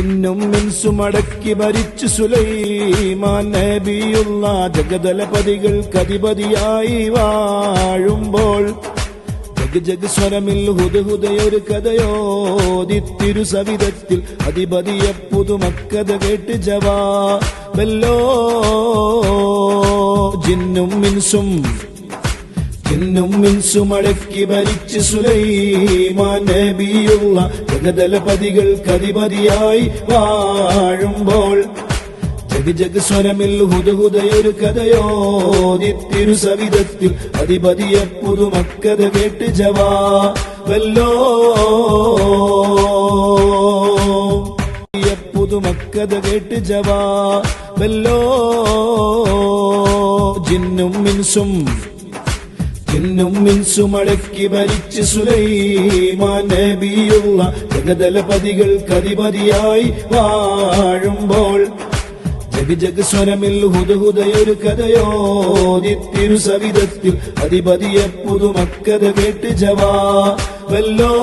ജിന്നും മിൻസുമടക്കി ഭരിച്ചു സുലൈമാൻ നബിയുള്ള ജഗദലപതികൾ കതിപതിയായി വാഴുമ്പോൾ ജഗ് ജഗ് സ്വരമിൽ ഹുദഹുദയൊരു കഥയോദിത്തിരു സവിധത്തിൽ അധിപതിയ പുതുമക്കഥ കേട്ട് ജവാ ബല്ലോ ജിന്നും മിൻസും ജിന്നും മിൻസും അടക്കി ഭരിച്ച് സുലൈമാൻ നബിയുള്ള ജഗദലപതികൾ കതിപതിയായി വാഴുമ്പോൾ ജഗ് ജഗ് സ്വരമിൽ ഹുതഹുതയൊരു കഥയോതി സവിധത്തിൽ അധിപതിയ പുതുമക്കഥ കേട്ട് ജവാബല്ലോ പുതുമക്കഥ കേട്ട് ജവാബല്ലോ ജിന്നും മിൻസും ജിന്നും മിൻസുമടക്കി ഭരിച്ച് സുലൈമാൻ നബിയുള്ള ജഗദലപതികൾ കതിപതിയായി വാഴുമ്പോൾ ജഗ് ജഗ് സ്വരമിൽ ഹുദഹുദയൊരു കഥയോദിത്തിരു സവിധത്തിൽ അതിപതിയെ പുതുമക്കഥ കേട്ട് ജവാബല്ലോ